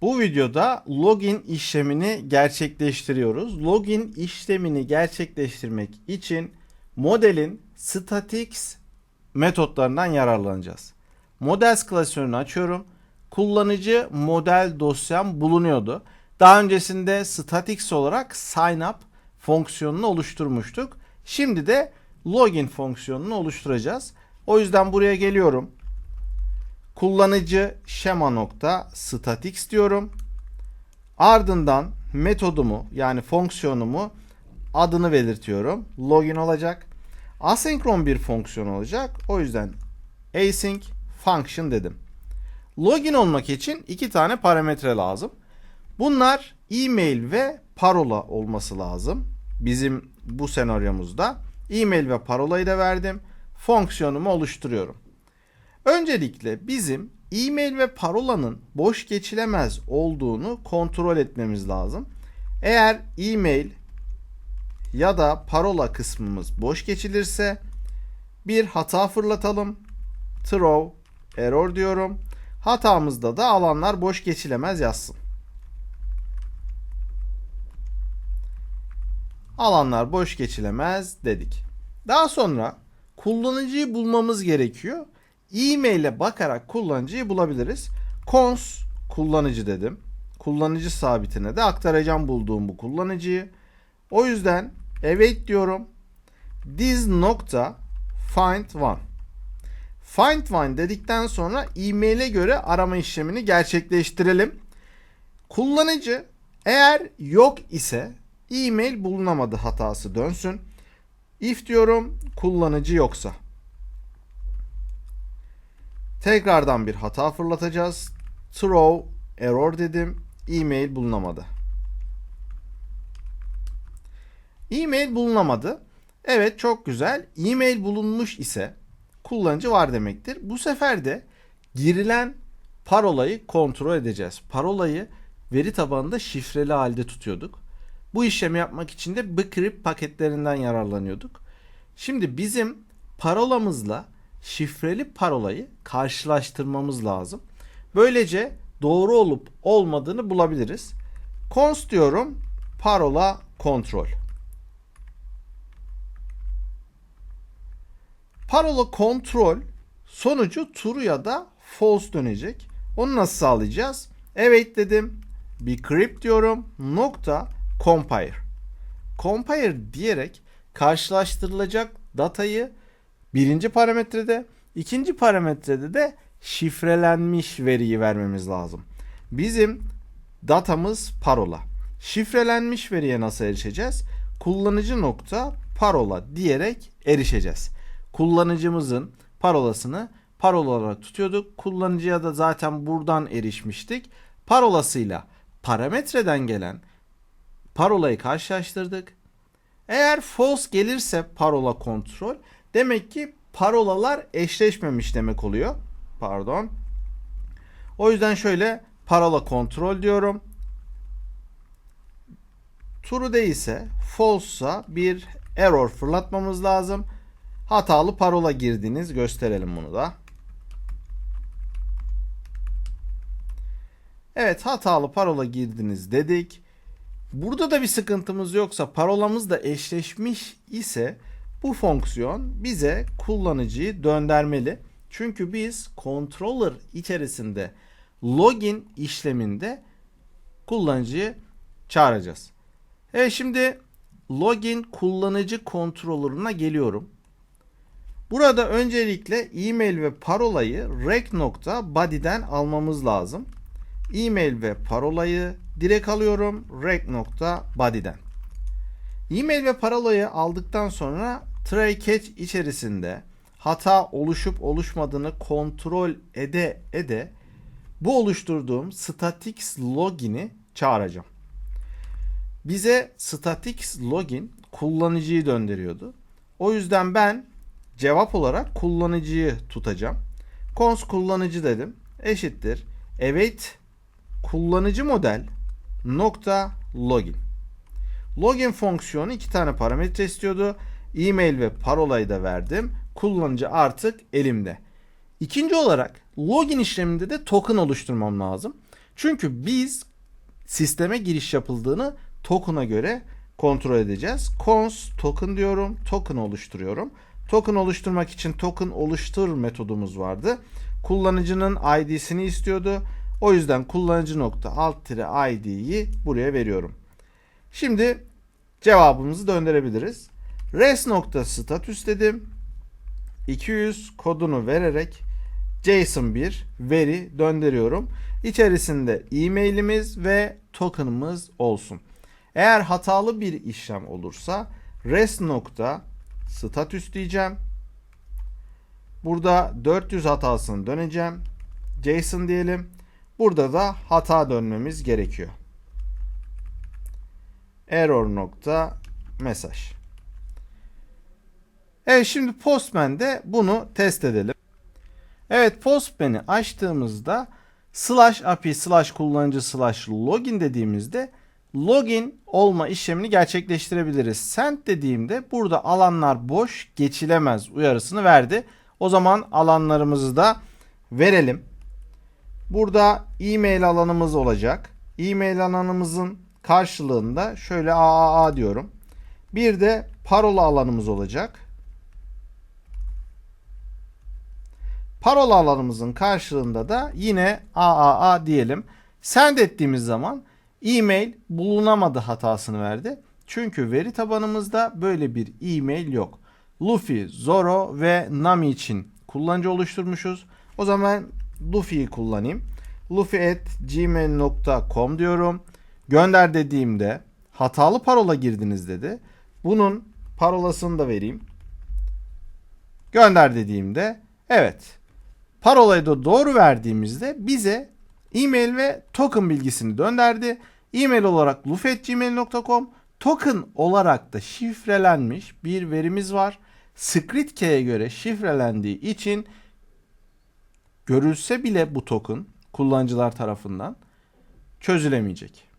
Bu videoda login işlemini gerçekleştiriyoruz. Login işlemini gerçekleştirmek için modelin statics metotlarından yararlanacağız. Models klasörünü açıyorum. Kullanıcı model dosyam bulunuyordu. Daha öncesinde statics olarak sign up fonksiyonunu oluşturmuştuk. Şimdi de login fonksiyonunu oluşturacağız. O yüzden buraya geliyorum. Kullanıcı şema nokta statics diyorum. Ardından metodumu yani fonksiyonumu adını belirtiyorum. Login olacak. Asenkron bir fonksiyon olacak. O yüzden async function dedim. Login olmak için iki tane parametre lazım. Bunlar e-mail ve parola olması lazım. Bizim bu senaryomuzda e-mail ve parolayı da verdim. Fonksiyonumu oluşturuyorum. Öncelikle bizim e-mail ve parolanın boş geçilemez olduğunu kontrol etmemiz lazım. Eğer e-mail ya da parola kısmımız boş geçilirse bir hata fırlatalım. Throw error diyorum. Hatamızda da alanlar boş geçilemez yazsın. Alanlar boş geçilemez dedik. Daha sonra kullanıcıyı bulmamız gerekiyor. E-mail'e bakarak kullanıcıyı bulabiliriz. Cons kullanıcı dedim. Kullanıcı sabitine de aktaracağım bulduğum bu kullanıcıyı. O yüzden evet diyorum. This nokta find one. Find one dedikten sonra e-mail'e göre arama işlemini gerçekleştirelim. Kullanıcı eğer yok ise e-mail bulunamadı hatası dönsün. If diyorum kullanıcı yoksa. Tekrardan bir hata fırlatacağız. Throw error dedim. E-mail bulunamadı. E-mail bulunamadı. Evet çok güzel. E-mail bulunmuş ise kullanıcı var demektir. Bu sefer de girilen parolayı kontrol edeceğiz. Parolayı veri tabanında şifreli halde tutuyorduk. Bu işlemi yapmak için de bcrypt paketlerinden yararlanıyorduk. Şimdi bizim parolamızla şifreli parolayı karşılaştırmamız lazım. Böylece doğru olup olmadığını bulabiliriz. Cons diyorum parola kontrol. Parola kontrol sonucu true ya da false dönecek. Onu nasıl sağlayacağız? Evet dedim. Bir crypt diyorum. Nokta compare. Compare diyerek karşılaştırılacak datayı birinci parametrede, ikinci parametrede de şifrelenmiş veriyi vermemiz lazım. Bizim datamız parola. Şifrelenmiş veriye nasıl erişeceğiz? Kullanıcı nokta parola diyerek erişeceğiz. Kullanıcımızın parolasını parola olarak tutuyorduk. Kullanıcıya da zaten buradan erişmiştik. Parolasıyla parametreden gelen parolayı karşılaştırdık. Eğer false gelirse parola kontrol demek ki parolalar eşleşmemiş demek oluyor. Pardon. O yüzden şöyle parola kontrol diyorum. True değilse false'sa bir error fırlatmamız lazım. Hatalı parola girdiniz. Gösterelim bunu da. Evet hatalı parola girdiniz dedik. Burada da bir sıkıntımız yoksa parolamız da eşleşmiş ise bu fonksiyon bize kullanıcıyı döndürmeli. Çünkü biz controller içerisinde login işleminde kullanıcıyı çağıracağız. Evet şimdi login kullanıcı kontrolörüne geliyorum. Burada öncelikle e-mail ve parolayı rec.body'den almamız lazım. E-mail ve parolayı direkt alıyorum rec.body'den. E-mail ve parolayı aldıktan sonra try catch içerisinde hata oluşup oluşmadığını kontrol ede ede bu oluşturduğum statics login'i çağıracağım. Bize statics login kullanıcıyı döndürüyordu. O yüzden ben cevap olarak kullanıcıyı tutacağım. Cons kullanıcı dedim. Eşittir. Evet kullanıcı model nokta login. Login fonksiyonu iki tane parametre istiyordu. E-mail ve parolayı da verdim. Kullanıcı artık elimde. İkinci olarak login işleminde de token oluşturmam lazım. Çünkü biz sisteme giriş yapıldığını token'a göre kontrol edeceğiz. Cons token diyorum. Token oluşturuyorum. Token oluşturmak için token oluştur metodumuz vardı. Kullanıcının ID'sini istiyordu. O yüzden kullanıcı nokta alt tire ID'yi buraya veriyorum. Şimdi cevabımızı döndürebiliriz. Res nokta status dedim. 200 kodunu vererek JSON bir veri döndürüyorum. İçerisinde e-mailimiz ve token'ımız olsun. Eğer hatalı bir işlem olursa res nokta status diyeceğim. Burada 400 hatasını döneceğim. JSON diyelim. Burada da hata dönmemiz gerekiyor. Error nokta mesaj. Evet şimdi Postman'de bunu test edelim. Evet Postman'i açtığımızda slash api slash kullanıcı slash login dediğimizde login olma işlemini gerçekleştirebiliriz. Send dediğimde burada alanlar boş geçilemez uyarısını verdi. O zaman alanlarımızı da verelim. Burada e-mail alanımız olacak. E-mail alanımızın karşılığında şöyle AAA diyorum. Bir de parola alanımız olacak. Parola alanımızın karşılığında da yine AAA diyelim. Send ettiğimiz zaman e-mail bulunamadı hatasını verdi. Çünkü veri tabanımızda böyle bir e-mail yok. Luffy, Zoro ve Nami için kullanıcı oluşturmuşuz. O zaman Luffy'yi kullanayım. Luffy at gmail.com diyorum. Gönder dediğimde hatalı parola girdiniz dedi. Bunun parolasını da vereyim. Gönder dediğimde evet parolayı da doğru verdiğimizde bize e-mail ve token bilgisini gönderdi. E-mail olarak lufetgmail.com token olarak da şifrelenmiş bir verimiz var. Script key'e göre şifrelendiği için görülse bile bu token kullanıcılar tarafından çözülemeyecek.